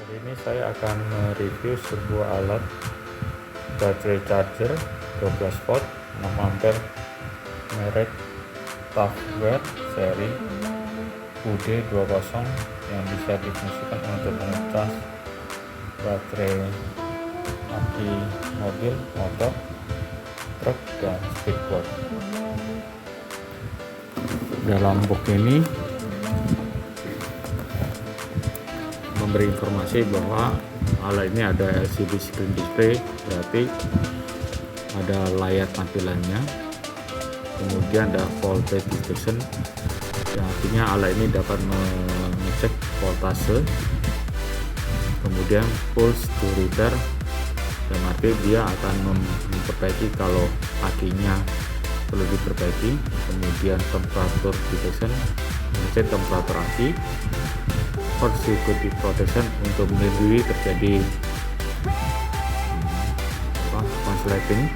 Hari ini saya akan mereview sebuah alat baterai charger 12 volt 6 ampere merek Tafware seri UD20 yang bisa difungsikan untuk mengecas baterai aki mobil, motor, truk, dan speedboat. Dalam box ini memberi informasi bahwa alat ini ada LCD screen display berarti ada layar tampilannya. Kemudian ada voltage detection yang artinya alat ini dapat mengecek voltase kemudian pulse to repair dan arti dia akan memperbaiki kalau akinya perlu diperbaiki. Kemudian temperatur detection mengecek temperatur aki for security protection untuk melindungi terjadi apa, konsleting.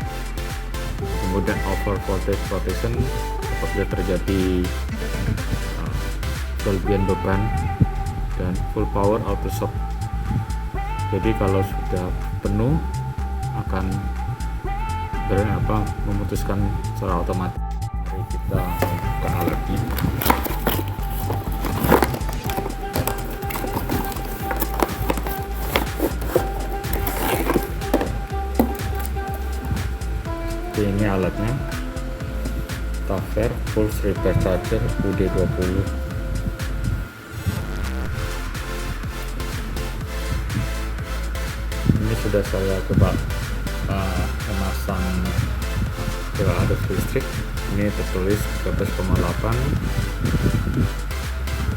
Kemudian over voltage protection apabila terjadi uh, kelebihan beban dan full power auto shock. Jadi kalau sudah penuh akan ber, apa memutuskan secara otomatis. Mari kita Oke, ini alatnya. Tafer Pulse Repair Charger UD20 ini sudah saya coba uh, memasang ke arus listrik. Ini tertulis 13,8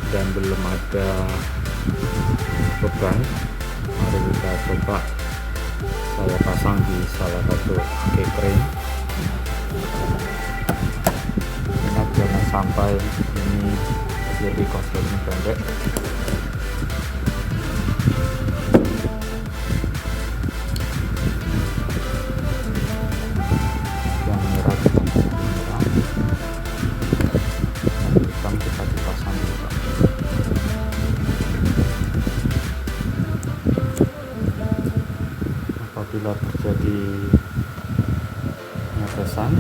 dan belum ada beban. Mari kita coba saya pasang di salah satu keyframe sampai ini jadi korsletnya pendek. Yang apabila terjadi pengetesan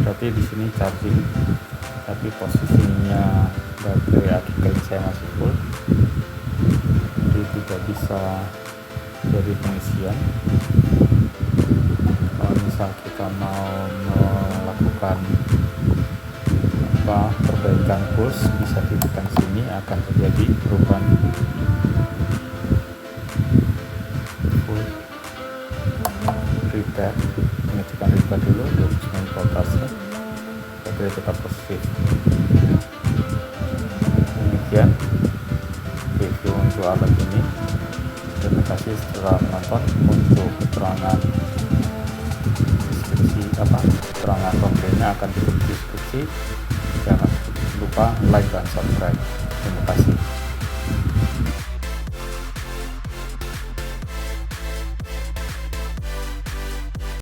berarti di sini charging tapi posisinya baterai akibat saya masih full. Jadi tidak bisa jadi pengisian. Kalau misal kita mau melakukan apa perbaikan puls bisa ditekan sini akan terjadi perubahan. Full. Repair 29 voltase baterai tetap positif demikian review untuk alat ini. Terima kasih setelah menonton. Untuk keterangan deskripsi apa keterangan pembelinya akan di deskripsi. Jangan lupa like dan subscribe. Terima kasih